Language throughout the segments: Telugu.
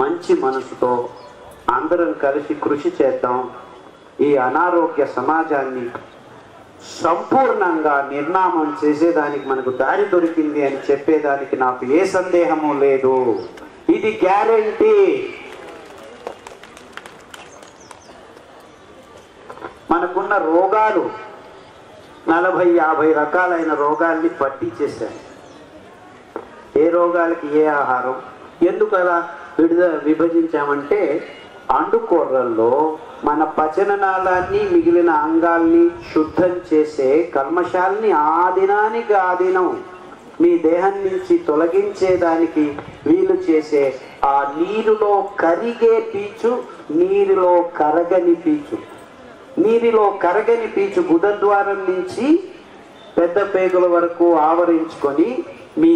మంచి మనసుతో అందరం కలిసి కృషి చేద్దాం. ఈ అనారోగ్య సమాజాన్ని సంపూర్ణంగా నిర్నామం చేసేదానికి మనకు దారి దొరికింది అని చెప్పేదానికి నాకు ఏ సందేహము లేదు. ఇది గ్యారంటీ. మనకున్న రోగాలు నలభై యాభై రకాలైన రోగాల్ని పట్టించేశాయి. ఏ రోగాలకి ఏ ఆహారం? ఎందుకలా? విడుద విభజించామంటే అండుకూరల్లో మన పచననాళాన్ని మిగిలిన అంగాల్ని శుద్ధం చేసే కల్మషాల్ని ఆ దినానికి ఆ దినం మీ దేహం నుంచి తొలగించేదానికి వీలు చేసే ఆ నీరులో కరిగే పీచు నీరులో కరగని పీచు. నీరిలో కరగని పీచు గుదద్వారం నుంచి పెద్ద పేగుల వరకు ఆవరించుకొని మీ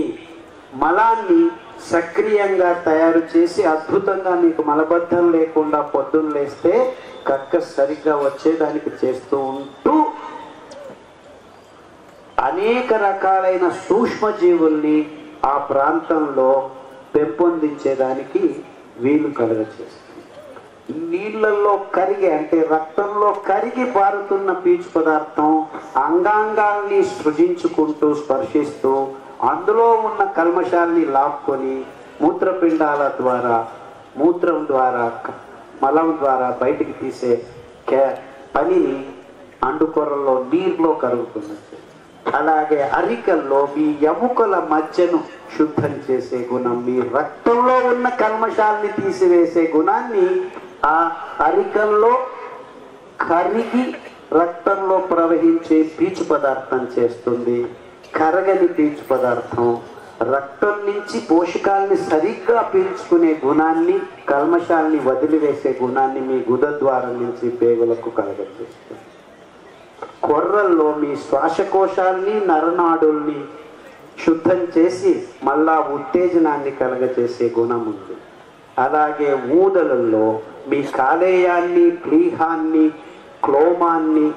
మలాన్ని సక్రియంగా తయారు చేసి అద్భుతంగా మీకు మలబద్ధం లేకుండా పొద్దున్న లేస్తే కక్క సరిగ్గా వచ్చేదానికి చేస్తూ ఉంటూ అనేక రకాలైన సూక్ష్మజీవుల్ని ఆ ప్రాంతంలో పెంపొందించేదానికి వీలు కలుగచేస్తుంది. నీళ్ళల్లో కరిగి అంటే రక్తంలో కరిగి పారుతున్న పీచు పదార్థం అంగాంగాల్ని సృజించుకుంటూ స్పర్శిస్తూ అందులో ఉన్న కల్మషాల్ని లాక్కొని మూత్రపిండాల ద్వారా మూత్రం ద్వారా మలం ద్వారా బయటికి తీసే కే- పనిని అండుకొరల్లో నీరులో కరుగుతున్నది. అలాగే అరికల్లో మీ ఎముకల మధ్యను శుద్ధం చేసే గుణం మీ రక్తంలో ఉన్న కల్మషాల్ని తీసివేసే గుణాన్ని ఆ అరికల్లో కరిగి రక్తంలో ప్రవహించే పీచు పదార్థం చేస్తుంది. కరగని పీచు పదార్థం రక్తం నుంచి పోషకాల్ని సరిగ్గా పీల్చుకునే గుణాన్ని కల్మషాల్ని వదిలివేసే గుణాన్ని మీ గుద ద్వారం నుంచి పేగులకు కలగజేస్తుంది. కొర్రల్లో మీ శ్వాసకోశాల్ని నరనాడుల్ని శుద్ధం చేసి మళ్ళా ఉత్తేజనాన్ని కలగజేసే గుణం ఉంది. అలాగే ఊదలలో మీ కాలేయాన్ని ప్లీహాన్ని క్లోమాన్ని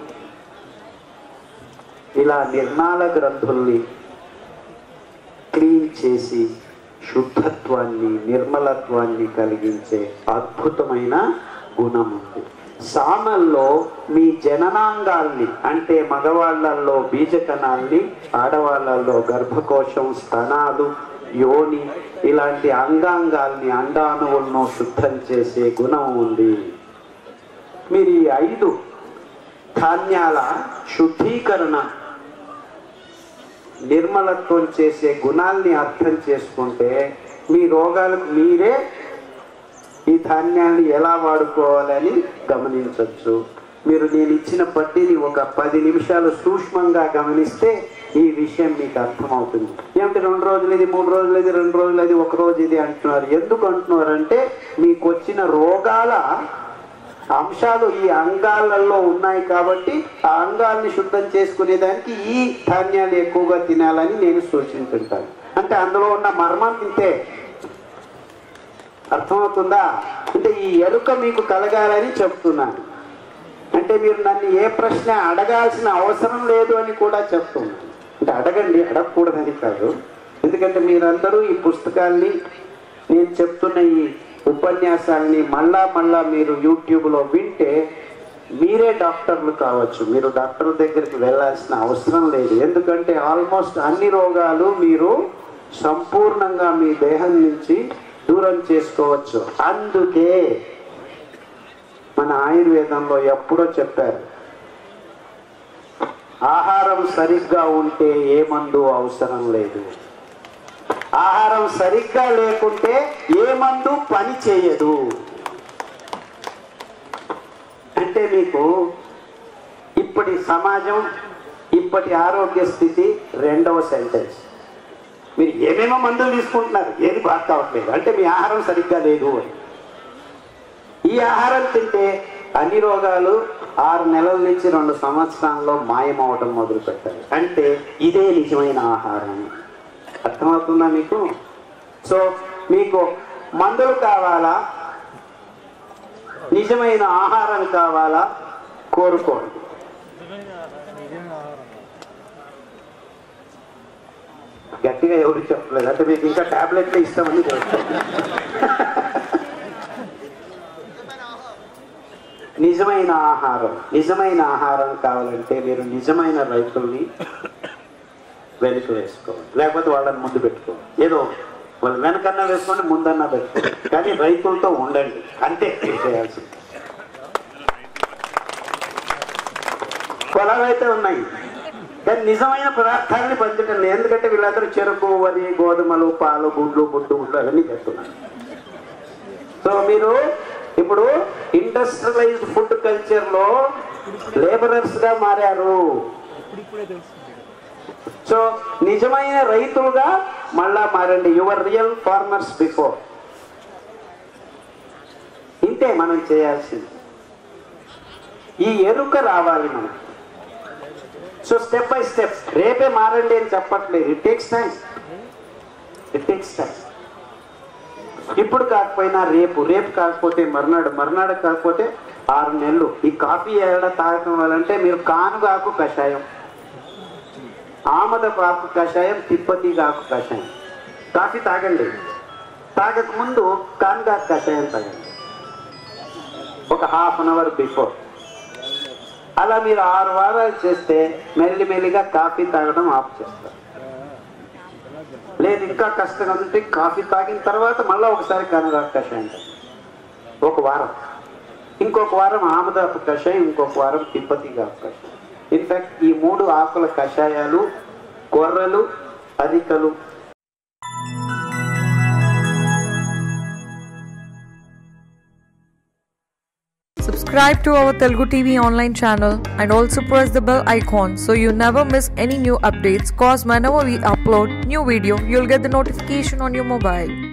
ఇలా నిర్మాణ గ్రంథుల్ని క్లీన్ చేసి శుద్ధత్వాన్ని నిర్మలత్వాన్ని కలిగించే అద్భుతమైన గుణం ఉంది. సామల్లో మీ జననాంగాల్ని అంటే మగవాళ్ళల్లో బీజకణాల్ని ఆడవాళ్ళల్లో గర్భకోశం స్తనాలు యోని ఇలాంటి అంగాంగాల్ని అండాణువులను శుద్ధం చేసే గుణం ఉంది. మీరు ఈ ఐదు ధాన్యాల శుద్ధీకరణ నిర్మలత్వం చేసే గుణాల్ని అర్థం చేసుకుంటే మీ రోగాలకు మీరే ఈ ధాన్యాన్ని ఎలా వాడుకోవాలని గమనించవచ్చు మీరు నేను ఇచ్చిన పట్టిని ఒక పది నిమిషాలు సూక్ష్మంగా గమనిస్తే ఈ విషయం మీకు అర్థమవుతుంది. ఏమిటి రెండు రోజులు ఇది మూడు రోజులు ఇది రెండు రోజులు ఇది ఒక రోజు ఇది అంటున్నారు. ఎందుకు అంటున్నారు అంటే మీకు వచ్చిన రోగాల అంశాలు ఈ అంగాలలో ఉన్నాయి కాబట్టి ఆ అంగాల్ని శుద్ధం చేసుకునేదానికి ఈ ధాన్యాలు ఎక్కువగా తినాలని నేను సూచించుంటాను. అంటే అందులో ఉన్న మర్మం ఇంతే. అర్థమవుతుందా? అంటే ఈ ఎరుక మీకు కలగాలని చెప్తున్నాను. అంటే మీరు నన్ను ఏ ప్రశ్న అడగాల్సిన అవసరం లేదు అని కూడా చెప్తున్నాను. అంటే అడగండి అడగకూడదని కాదు. ఎందుకంటే మీరందరూ ఈ పుస్తకాల్ని నేను చెప్తున్న ఈ ఉపన్యాసాన్ని మళ్ళా మళ్ళా మీరు యూట్యూబ్లో వింటే మీరే డాక్టర్లు కావచ్చు. మీరు డాక్టర్ దగ్గరికి వెళ్ళాల్సిన అవసరం లేదు. ఎందుకంటే ఆల్మోస్ట్ అన్ని రోగాలు మీరు సంపూర్ణంగా మీ దేహం నుంచి దూరం చేసుకోవచ్చు. అందుకే మన ఆయుర్వేదంలో ఎప్పుడో చెప్పారు ఆహారం సరిగ్గా ఉంటే ఏ మందు అవసరం లేదు. ఆహారం సరిగ్గా లేకుంటే ఏ మందు పని చేయదు. అంటే మీకు ఇప్పటి సమాజం ఇప్పటి ఆరోగ్య స్థితి రెండవ సెంటెన్స్ మీరు ఏమేమో మందులు తీసుకుంటున్నారు? ఏది బాగా కావట్లేదు. అంటే మీ ఆహారం సరిగ్గా లేదు అని. ఈ ఆహారం తింటే అన్ని రోగాలు ఆరు నెలల నుంచి రెండు సంవత్సరాల్లో మాయమవటం మొదలు పెట్టారు అంటే ఇదే నిజమైన ఆహారం. అర్థమవుతుందా మీకు? సో మీకు మందులు కావాలా? నిజమైన ఆహారం కావాలా? కోరుకోండి. గట్టిగా ఎవరు చెప్పలేదు. అంటే మీకు ఇంకా ట్యాబ్లెట్లు ఇస్తామని నిజమైన ఆహారం. నిజమైన ఆహారం కావాలంటే మీరు నిజమైన రైతుల్ని వెనుక వేసుకోవాలి. లేకపోతే వాళ్ళని ముందు పెట్టుకోవాలి. ఏదో వాళ్ళు వెనకన్నా వేసుకోండి ముందన్నా పెట్టుకోండి. కానీ రైతులతో ఉండండి. అంతే చేయాల్సింది. పొలాలు అయితే ఉన్నాయి. కానీ నిజమైన పదార్థాలని పంచటం లేదు. ఎందుకంటే వీళ్ళందరూ చెరుకు వరి గోధుమలు పాలు గుడ్లు బుడ్డు గుడ్లు అవన్నీ చేస్తున్నారు సో మీరు ఇప్పుడు ఇండస్ట్రియలైజ్డ్ ఫుడ్ కల్చర్లో లేబరర్స్గా మారారు. సో నిజమైన రైతులుగా మళ్ళా మారండి. యువర్ రియల్ ఫార్మర్స్ బిఫోర్ ఇంతే మనం చేయాల్సింది. ఈ ఎరుక రావాలి మనకి సో స్టెప్ బై స్టెప్ రేపే మారండి అని చెప్పట్లేదు. It takes time it takes time ఇప్పుడు కాకపోయినా రేపు. రేపు కాకపోతే మర్నాడు. మర్నాడు కాకపోతే ఆరు నెలలు. ఈ కాఫీ ఏడ తాగటం వల్లంటే మీరు కానుగాకు కషాయం. ఆమద ఆకు కషాయం తిప్పతి ఆకు కషాయం. కాఫీ తాగండి. తాగక ముందు కాన్గా కషాయం తాగండి. ఒక హాఫ్ అన్ అవర్ బిఫోర్. అలా మీరు ఆరు వారాలు చేస్తే మెల్లిమెల్లిగా కాఫీ తాగడం ఆఫ్ చేస్తారు. లేదు ఇంకా కష్టంగా ఉంటే కాఫీ తాగిన తర్వాత మళ్ళీ ఒకసారి కనగాకు కషాయం ఒక వారం. ఇంకొక వారం ఆమదాపు కషాయం ఇంకొక వారం తిప్పతిగా కషాయం. ఇన్ఫాక్ట్ ఈ మూడు ఆకుల కషాయాలు కొర్రలు అరికలు Subscribe to our Telugu TV online channel and also press the bell icon so you never miss any new updates. Cause whenever we upload new video, you'll get the notification on your mobile.